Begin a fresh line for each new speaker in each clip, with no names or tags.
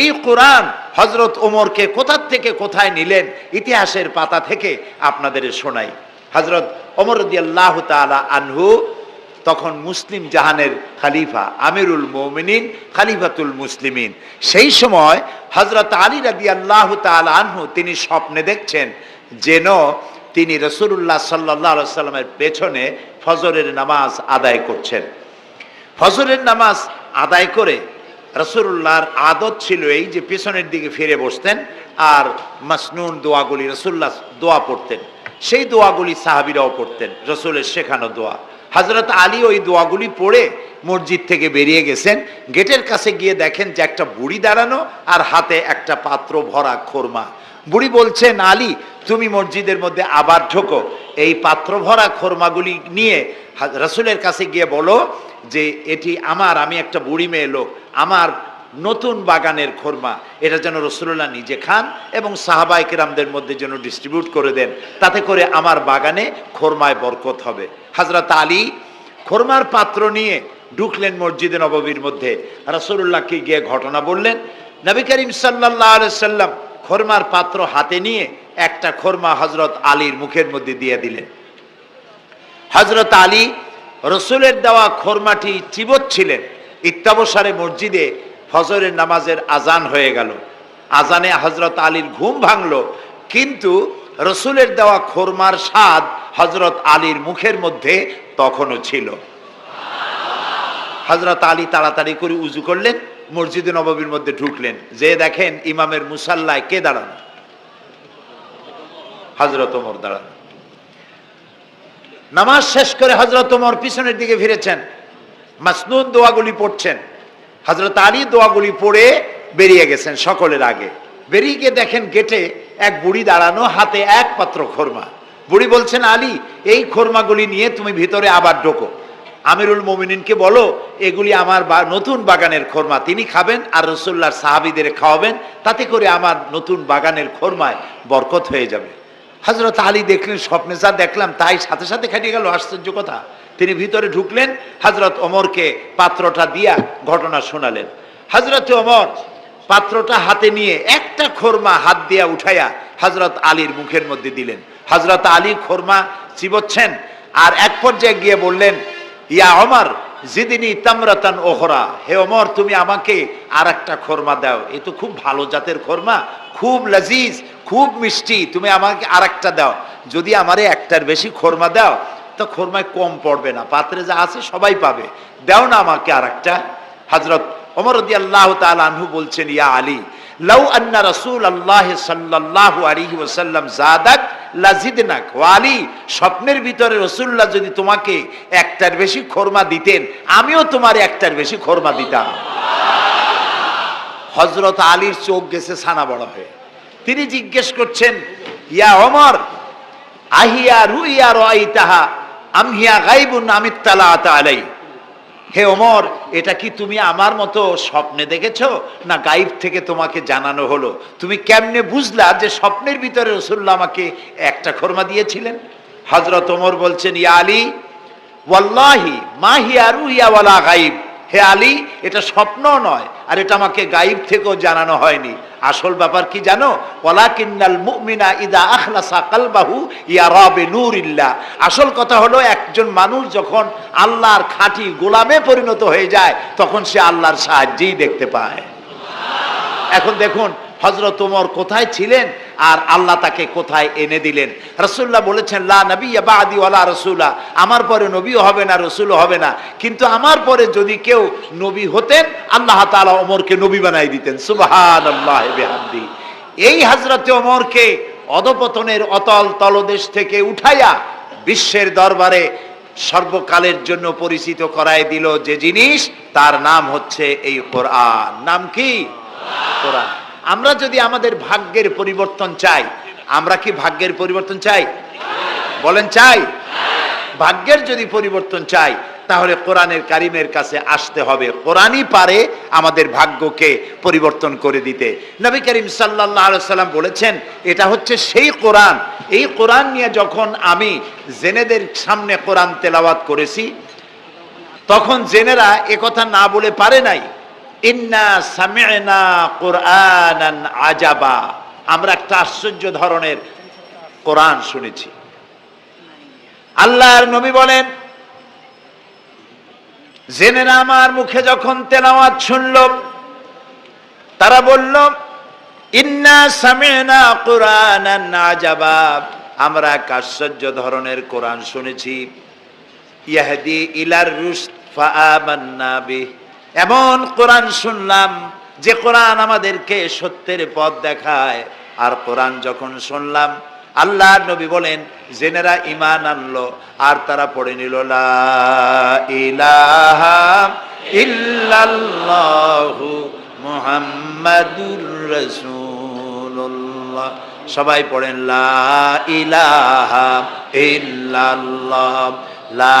এই কোরআন হজরত ওমরকে কোথার থেকে কোথায় নিলেন? ইতিহাসের পাতা থেকে আপনাদের শোনাই। হজরত ওমর আল্লাহ তালা আনহু তখন মুসলিম জাহানের খালিফা, আমিরুল মোমিনিন, খালিফাতুল মুসলিমিন। সেই সময় হজরত আলী রাদি আল্লাহ আনহু তিনি স্বপ্নে দেখছেন যেন তিনি রসুল্লাহ সাল্লাহ সাল্লামের পেছনে ফজরের নামাজ আদায় করছেন। ফজরের নামাজ আদায় করে রসুল্লাহর আদত ছিল এই যে পেছনের দিকে ফিরে বসতেন আর মাসনুন দোয়াগুলি রসুল্লাহ দোয়া পড়তেন। সেই দোয়াগুলি সাহাবিরাও পড়তেন, রসুলের শেখানো দোয়া। হজরত আলী ওই দোয়াগুলি পড়ে মসজিদ থেকে বেরিয়ে গেছেন, গেটের কাছে গিয়ে দেখেন যে একটা বুড়ি দাঁড়ানো আর হাতে একটা পাত্র ভরা খোরমা। বুড়ি বলছেন আলী তুমি মসজিদের মধ্যে আবার ঢোকো। এই পাত্র ভরা খোরমাগুলি নিয়ে রসুলের কাছে গিয়ে বলো যে, এটি আমার, আমি একটা বুড়ি মেয়ে লোক। আমার নতুন বাগানের খোরমা, এটা যেন রসুল্লাহ নিজে খান এবং সাহাবাই কিরামদের মধ্যে যেন ডিস্ট্রিবিউট করে দেন। তাতে করে আমার বাগানে খোরমায় বরকত হবে। হাজরত আলী খোরমার পাত্র নিয়ে ঢুকলেন মসজিদে নববীর মধ্যে। রসুল্লাহকে গিয়ে ঘটনা বললেন, নবী করিম সাল্লাহ সাল্লাম খোরমার পাত্র হাতে নিয়ে একটা খোরমা হজরত আলীর মুখের মধ্যে দিয়ে দিলেন। হজরত আলী রসুলের দেওয়া খোরমাটি চিবচ্ছিলেন ইত্যাবসারে মসজিদে ফজরের নামাজের আজান হয়ে গেল। আজানে হজরত আলীর ঘুম ভাঙলো, কিন্তু রসুলের দেওয়া খোরমার স্বাদ হজরত আলীর মুখের মধ্যে তখনও ছিল। হজরত আলী তাড়াতাড়ি করে উজু করলেন মসজিদে নববীর মধ্যে ঢুকলেন। যে দেখেন ইমামের মুসাল্লায় কে দাঁড়ান? হজরত ওমর দাঁড়ানো। নামাজ শেষ করে হজরত ওমর পিছনের দিকে ফিরেছেন। মাসনুন দোয়াগুলি পড়ছেন। হজরত আলী দোয়াগুলি পড়ে বেরিয়ে গেছেন সকলের আগে। বেরিয়ে গিয়ে দেখেন গেটে এক বুড়ি দাঁড়ানো, হাতে এক পাত্র খোরমা। বুড়ি বলছেন, আলী, এই খোরমাগুলি নিয়ে তুমি ভিতরে আবার ঢোকো। আমিরুল মোমিনিনকে বলো, এগুলি আমার নতুন বাগানের খোরমা। তিনি খাবেন আর রসুল্লার সাহাবিদের খাওয়াবেন, তাতে করে আমার নতুন বাগানের খোরমায় বরকত হয়ে যাবে। হজরত আলী দেখলেন, স্বপ্নে যা দেখলাম তাই সাথে সাথে খাটিয়ে গেল, আশ্চর্য কথা। তিনি ভিতরে ঢুকলেন হজরত ওমরকে পাত্রটা দিয়া ঘটনা শোনালেন। হজরত ওমর পাত্রটা হাতে নিয়ে একটা খোরমা হাত দিয়া উঠাইয়া হজরত আলীর মুখের মধ্যে দিলেন। হজরত আলী খোরমা চিবচ্ছেন আর এক পর্যায়ে গিয়ে বললেন ইয়া অমর জিদিনী তামরাতান ওহরা হে অমর তুমি আমাকে আর একটা খোরমা দাও। এ তো খুব ভালো জাতের খোরমা, খুব লজিজ, খুব মিষ্টি। তুমি আমাকে আর একটা দাও। যদি আমারে একটার বেশি খোরমা দাও, তো খোরমায় কম পড়বে না। পাত্রে যা আছে সবাই পাবে। দাও না আমাকে আর একটা হজরত ওমর রদি আল্লাহ আনহু বলছেন, ইয়া আলী, লাউ আন্না রসুল আল্লাহ সাল্লাল্লাহু আলাইহি ওয়াসাল্লাম জাদাক লাজিদনাক। ও আলী স্বপ্নের ভিতরে রসুল্লাহ যদি তোমাকে একটার বেশি খোরমা দিতেন, আমিও তোমার একটার বেশি খোরমা দিতাম। হজরত আলীর চোখ গেছে ছানা বড় হয়ে। তিনি জিজ্ঞেস করছেন, ইয়া অমর আহিয়া রুইয়া রাইতাহা আমহিয়া গাইবুন আমিত্তালা আলাই হে ওমর, এটা কি তুমি আমার মতো স্বপ্নে দেখেছ? না গাইব থেকে তোমাকে জানানো হলো? তুমি কেমনে বুঝলা যে স্বপ্নের ভিতরে রসুল্লাহ আমাকে একটা খর্মা দিয়েছিলেন? হজরত ওমর বলছেন, ইয়া আলী, ওয়াল্লাহি মাহিয়া রুহিয়া ওয়ালা গাইব। হে আলী, এটা স্বপ্ন নয়, আর এটা আমাকে গাইব থেকেও জানানো হয়নি। আসল ব্যাপার কি জানো? ওয়ালাকিন্নাল মুমিনা ইদা আখলাসা কালবাহু ইয়ারা বিনুরিল্লাহ আসল কথা হলো, একজন মানুষ যখন আল্লাহর খাঁটি গোলামে পরিণত হয়ে যায়, তখন সে আল্লাহর সাহায্যেই দেখতে পায়। এখন দেখুন হজরত ওমর কোথায় ছিলেন? আর আল্লাহ তাকে কোথায় এনে দিলেন? রসুল্লাহ বলেছেন, লা নবী বাদি ওয়ালা রসুল্লাহ আমার পরে নবীও হবে না, রসুলও হবে না। কিন্তু আমার পরে যদি কেউ নবী হতেন, আল্লাহ তাআলা ওমরকে নবী বানাই দিতেন। সুবহান আল্লাহ বেহামদি। এই হজরত ওমরকে অধপতনের অতল তলদেশ থেকে উঠাইয়া বিশ্বের দরবারে সর্বকালের জন্য পরিচিত করায় দিল যে জিনিস, তার নাম হচ্ছে এই কোরআন। নাম কি? কোরআন। আমরা যদি আমাদের ভাগ্যের পরিবর্তন চাই, আমরা কি ভাগ্যের পরিবর্তন চাই? বলেন চাই। ভাগ্যের যদি পরিবর্তন চাই, তাহলে কোরআনের কারিমের কাছে আসতে হবে। কোরআনই পারে আমাদের ভাগ্যকে পরিবর্তন করে দিতে। নবী করিম সাল্লাহ সাল্লাম বলেছেন, এটা হচ্ছে সেই কোরআন। এই কোরআন নিয়ে যখন আমি জেনেদের সামনে কোরআন তেলাওয়াত করেছি, তখন জেনেরা একথা না বলে পারে নাই। ইন্না সামি'না কুরআনান আজাবা। আমরা একটা আশ্চর্য ধরনের কোরআন শুনেছি। আল্লাহর নবী বলেন জেনেরা আমার মুখে যখন তেলাওয়াত শুনল, তারা বলল, ইন্না সামি'না কুরআনান আজাবা। আমরা এক আশ্চর্য ধরনের কোরআন শুনেছি। ইয়াহদি ইলার রুশদ ফাআমান্না বিহ। এমন কোরআন শুনলাম যে কোরআন আমাদেরকে সত্যের পথ দেখায়। আর কোরআন যখন শুনলাম আল্লাহ নবী বলেন, জেনেরা ইমান আনলো, আর তারা পড়ে নিল সবাই পড়েন, লা ইলাহা ইল্লাল্লাহ। লা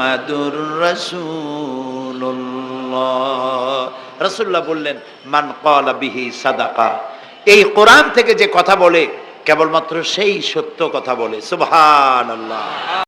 মোহাম্মদুর রাসূলুল্লাহ। রাসূলুল্লাহ বললেন, মান কলা বিহি সাদাকা। এই কোরআন থেকে যে কথা বলে, কেবলমাত্র সেই সত্য কথা বলে। সুবহানাল্লাহ।